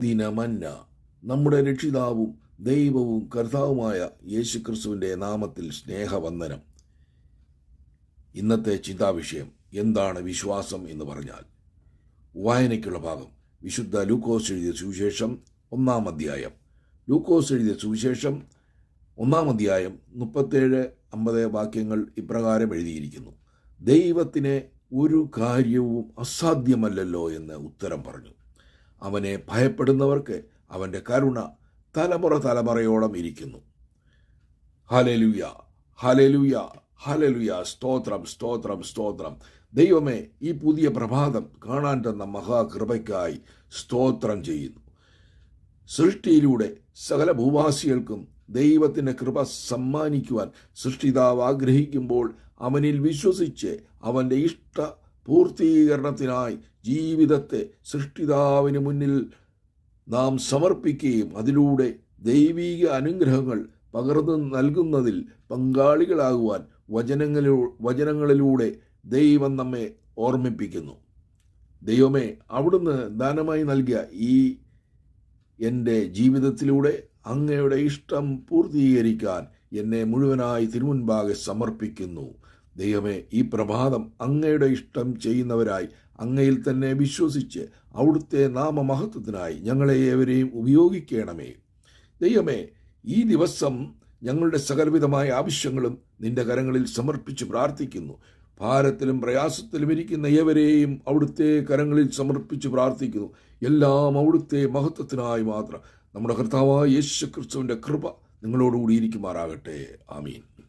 ദിനമന്ന നമ്മുടെ രക്ഷിതാവും ദൈവവും കർത്താവുമായ യേശുക്രിസ്തുവിന്റെ നാമത്തിൽ സ്നേഹവന്ദനം. ഇന്നത്തെ ചിന്താവിഷയം എന്താണ് വിശ്വാസം എന്ന് പറഞ്ഞാൽ വായനയ്ക്കുള്ള ഭാഗം. വിശുദ്ധ ലൂക്കോസ് എഴുതിയ സുവിശേഷം ഒന്നാം അധ്യായം. ലൂക്കോസ് എഴുതിയ സുവിശേഷം ഒന്നാം അധ്യായം മുപ്പത്തേഴ് അമ്പത് വാക്യങ്ങൾ ഇപ്രകാരം എഴുതിയിരിക്കുന്നു. ദൈവത്തിന് ഒരു കാര്യവും അസാധ്യമല്ലല്ലോ എന്ന് ഉത്തരം പറഞ്ഞു. അവനെ ഭയപ്പെടുന്നവർക്ക് അവന്റെ കരുണ തലമുറ തലമുറയോളം ഇരിക്കുന്നു. ഹലലുയ ഹലലുയ ഹലലുയ സ്തോത്രം സ്തോത്രം സ്തോത്രം. ദൈവമേ ഈ പുതിയ പ്രഭാതം കാണാൻ തന്ന മഹാകൃപയ്ക്കായി സ്തോത്രം ചെയ്യുന്നു. സൃഷ്ടിയിലൂടെ സകല ഭൂവാസികൾക്കും ദൈവത്തിന്റെ കൃപ സമ്മാനിക്കുവാൻ സൃഷ്ടിതാവ് ആഗ്രഹിക്കുമ്പോൾ അവനിൽ വിശ്വസിച്ച് അവന്റെ ഇഷ്ട പൂർത്തീകരണത്തിനായി ജീവിതത്തെ സൃഷ്ടിതാവിന് മുന്നിൽ നാം സമർപ്പിക്കുകയും അതിലൂടെ ദൈവീക അനുഗ്രഹങ്ങൾ പകർന്നു നൽകുന്നതിൽ പങ്കാളികളാകുവാൻ വചനങ്ങളിലൂ വചനങ്ങളിലൂടെ ദൈവം നമ്മെ ഓർമ്മിപ്പിക്കുന്നു. ദൈവമേ അവിടുന്ന് ദാനമായി നൽകിയ ഈ എന്റെ ജീവിതത്തിലൂടെ അങ്ങയുടെ ഇഷ്ടം പൂർത്തീകരിക്കാൻ എന്നെ മുഴുവനായി തിരുമുൻപാകെ സമർപ്പിക്കുന്നു. ദൈവമേ ഈ പ്രഭാതം അങ്ങയുടെ ഇഷ്ടം ചെയ്യുന്നവരായി അങ്ങയിൽ തന്നെ വിശ്വസിച്ച് അവിടുത്തെ നാമമഹത്വത്തിനായി ഞങ്ങളെ ഏവരെയും ഉപയോഗിക്കണമേ. ദൈവമേ ഈ ദിവസം ഞങ്ങളുടെ സകലവിധമായ ആവശ്യങ്ങളും നിന്റെ കരങ്ങളിൽ സമർപ്പിച്ച് പ്രാർത്ഥിക്കുന്നു. ഭാരത്തിലും പ്രയാസത്തിലും ഇരിക്കുന്ന ഏവരെയും അവിടുത്തെ കരങ്ങളിൽ സമർപ്പിച്ച് പ്രാർത്ഥിക്കുന്നു. എല്ലാം അവിടുത്തെ മഹത്വത്തിനായി മാത്രം. നമ്മുടെ കർത്താവായ യേശു ക്രിസ്തുവിന്റെ കൃപ നിങ്ങളോടുകൂടി ഇരിക്കുമാറാകട്ടെ. ആമീൻ.